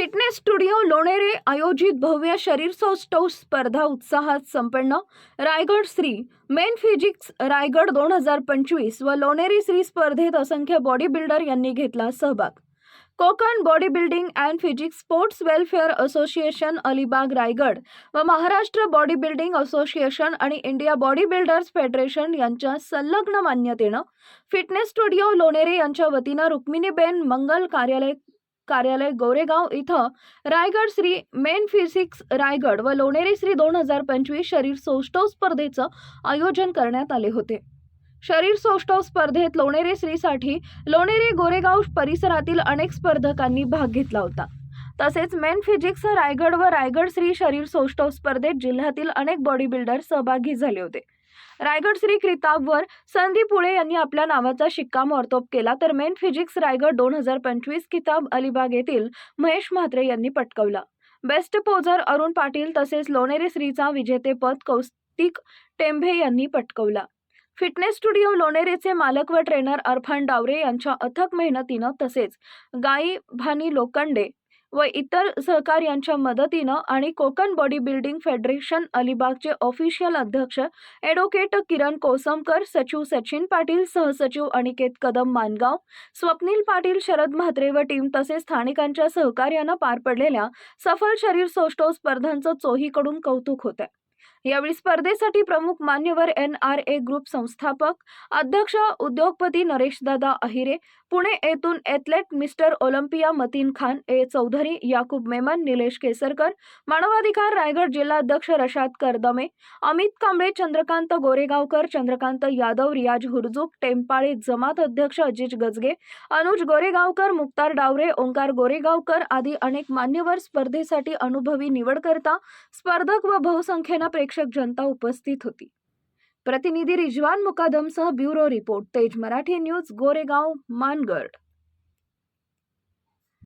Fitness studio Lonere आयोजित भव्य शरीर स्पर्धा उत्साहात संपन्न. रायगड श्री मेन फिजिक्स रायगड दोन हजार पंचवीस व लोणेरी श्री स्पर्धेत असंख्य बॉडी बिल्डर यांनी घेतला सहभाग. Konkan body building and physics sports welfare association Alibag Raigad व महाराष्ट्र बॉडी बिल्डिंग असोसिएशन आणि इंडिया बॉडी बिल्डर्स फेडरेशन यांच्या संलग्न मान्यतेनं फिटनेस स्टुडिओ लोणेरे यांच्या वतीनं रुक्मिणीबेन मंगल कार्यालय कार्यालय गोरेगाव इथं रायगड श्री मेन फिजिक्स रायगड व लोणेरी श्री दोन हजार पंचवीस शरीर सौष्ठव स्पर्धेचं आयोजन करण्यात आले होते. शरीर सौष्ठव स्पर्धेत लोणेरे श्रीसाठी लोणेरे गोरेगाव परिसरातील अनेक स्पर्धकांनी भाग घेतला होता. तसेच मेन फिजिक्स रायगड व रायगड श्री शरीर सौष्ठव स्पर्धेत जिल्ह्यातील अनेक बॉडी बिल्डर सहभागी झाले होते. रायगड श्री क्रिताबवर संदीप पुळे यांनी आपल्या नावाचा शिक्कामोर्तब केला. तर मेन फिजिक्स रायगड दोन हजार पंचवीस किताब अलिबाग येथील महेश म्हात्रे यांनी पटकवला. बेस्ट पोझर अरुण पाटील तसेच लोणेरे श्रीचा विजेतेपद कौस्तिक टेंभे यांनी पटकवला. फिटनेस स्टुडिओ लोणेरेचे मालक व ट्रेनर अरफान डावरे यांच्या अथक मेहनतीनं तसेच गाई भानी लोखंडे व इतर सहकार्यांच्या मदतीनं आणि कोकण बॉडी बिल्डिंग फेडरेशन अलिबागचे ऑफिशियल अध्यक्ष ॲडव्होकेट किरण कोसमकर सचिव सचिन पाटील सहसचिव अनिकेत कदम मानगाव स्वप्नील पाटील शरद म्हात्रे व टीम तसेच स्थानिकांच्या सहकार्यानं पार पडलेल्या सफल शरीर सौष्ठव स्पर्धांचं चोहीकडून कौतुक होतं यावेळी स्पर्धेसाठी प्रमुख मान्यवर एन आर ए ग्रुप संस्थापक अध्यक्ष उद्योगपती नरेशदादा अहिरे पुणे येथून athlete mister Olympia Matin Khan A Chaudhary Yakub Memon Nilesh Kesarkar मानवाधिकार रायगड जिल्हाध्यक्ष रशाद करदमे अमित कांबळे चंद्रकांत गोरेगावकर चंद्रकांत यादव रियाज हुरजुक टेंपाळे जमात अध्यक्ष अजिज गजगे अनुज गोरेगावकर मुक्तार डावरे ओंकार गोरेगावकर आदी अनेक मान्यवर स्पर्धेसाठी अनुभवी निवडकर्ता स्पर्धक व बहुसंख्येनं प्रेक्षक जनता उपस्थित होती. प्रतिनिधी रिजवान मुकादमसह ब्युरो रिपोर्ट तेज मराठी न्यूज गोरेगाव मानगड